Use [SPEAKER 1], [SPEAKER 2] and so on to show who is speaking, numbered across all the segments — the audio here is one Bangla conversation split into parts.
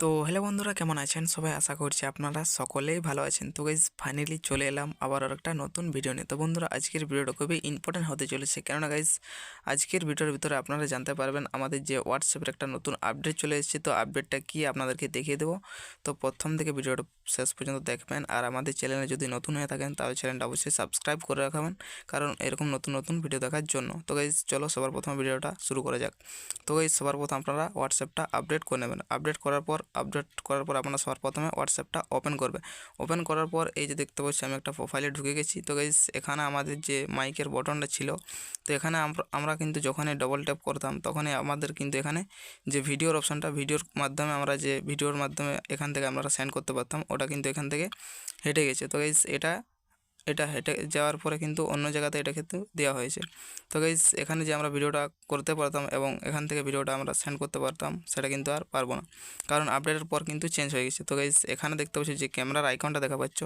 [SPEAKER 1] তো হ্যালো বন্ধুরা, কেমন আছেন? সবাই আশা করছি আপনারা সকলেই ভালো আছেন। তো গাইজ ফাইনালি চলে এলাম আবার আর একটা নতুন ভিডিও নিয়ে। তো বন্ধুরা, আজকের ভিডিওটা খুবই ইম্পর্টেন্ট হতে চলেছে। কেননা গাইজ আজকের ভিডিওর ভিতরে আপনারা জানতে পারবেন আমাদের যে হোয়াটসঅ্যাপের একটা নতুন আপডেট চলে এসেছে। তো আপডেটটা কি আপনাদেরকে দেখিয়ে দেবো। তো প্রথম থেকে ভিডিওটা শেষ পর্যন্ত দেখবেন। আর আমাদের চ্যানেলে যদি নতুন হয়ে থাকেন, তাহলে চ্যানেলটা অবশ্যই সাবস্ক্রাইব করে রাখবেন। কারণ এরকম নতুন নতুন ভিডিও দেখার জন্য। তো গাইজ চলো সবার প্রথম ভিডিওটা শুরু করা যাক। তো গাইজ সবার প্রথম আপনারা হোয়াটসঅ্যাপটা আপডেট করে নেবেন। আপডেট করার পর আপডেট করার পর আপনারা সবার প্রথমে হোয়াটসঅ্যাপটা ওপেন করবে। ওপেন করার পর এই যে দেখতে পাচ্ছি আমি একটা প্রোফাইলে ঢুকে গেছি। তো গাইজ এখানে আমাদের যে মাইকের বটনটা ছিল, তো এখানে আমরা- কিন্তু যখনই ডবল ট্যাপ করতাম, তখনই আমাদের কিন্তু এখানে যে ভিডিওর অপশানটা ভিডিওর মাধ্যমে আমরা যে ভিডিওর মাধ্যমে এখান থেকে আমরা সেন্ড করতে পারতাম, ওটা কিন্তু এখান থেকে হেঁটে গেছে। তো গাইজ এটা এটা হেঁটে যাওয়ার পরে কিন্তু অন্য জায়গাতে এটা কিন্তু দেওয়া হয়েছে। তো গাইজ এখানে যে আমরা ভিডিওটা করতে পারতাম এবং এখান থেকে ভিডিওটা আমরা সেন্ড করতে পারতাম, সেটা কিন্তু আর পারব না। কারণ আপডেটের পর কিন্তু চেঞ্জ হয়ে গেছে। তো গাইজ এখানে দেখতে পাচ্ছি যে ক্যামেরার আইকনটা দেখা পাচ্ছ।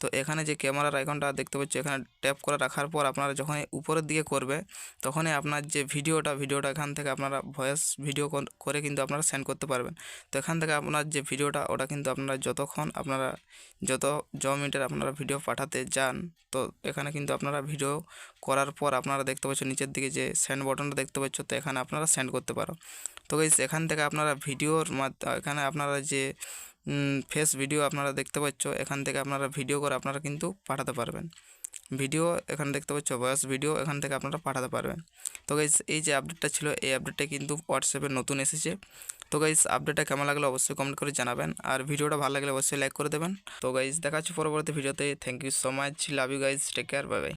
[SPEAKER 1] তো এখানে যে ক্যামেরার আইকনটা দেখতে পাচ্ছ, এখানে ট্যাপ করে রাখার পর আপনারা যখন উপরের দিকে করবে, তখনই আপনার যে ভিডিওটা ভিডিওটা এখান থেকে আপনারা ভয়েস ভিডিও করে কিন্তু আপনারা সেন্ড করতে পারবেন। তো এখান থেকে আপনার যে ভিডিওটা, ওটা কিন্তু আপনারা যতক্ষণ আপনারা, যত জ মিনিটের আপনারা ভিডিও পাঠাতে যান তো এখানে কিন্তু আপনারা ভিডিও করার পর আপনারা দেখতে পাচ্ছ নিচের দিকে যে সেন্ড বটনটা দেখতে পাচ্ছ, তো এখানে আপনারা সেন্ড করতে পারো। তো গাইজ এখান থেকে আপনারা ভিডিওর এখানে আপনারা যে ফেস ভিডিও আপনারা দেখতে পাচ্ছ, এখান থেকে আপনারা ভিডিও করে আপনারা কিন্তু পাঠাতে পারবেন। ভিডিও এখানে দেখতে পাচ্ছ ভয়েস ভিডিও এখান থেকে আপনারা পাঠাতে পারবেন। তো গাইস এই যে আপডেটটা ছিল, এই আপডেটটা কিন্তু হোয়াটসঅ্যাপে নতুন এসেছে। তো গাইস আপডেটটা কেমন লাগল অবশ্যই কমেন্ট করে জানাবেন। আর ভিডিওটা ভালো লাগলে অবশ্যই লাইক করে দেবেন। তো গাইস দেখা হচ্ছে পরবর্তী ভিডিওতে। Thank you so much love you guys take care bye bye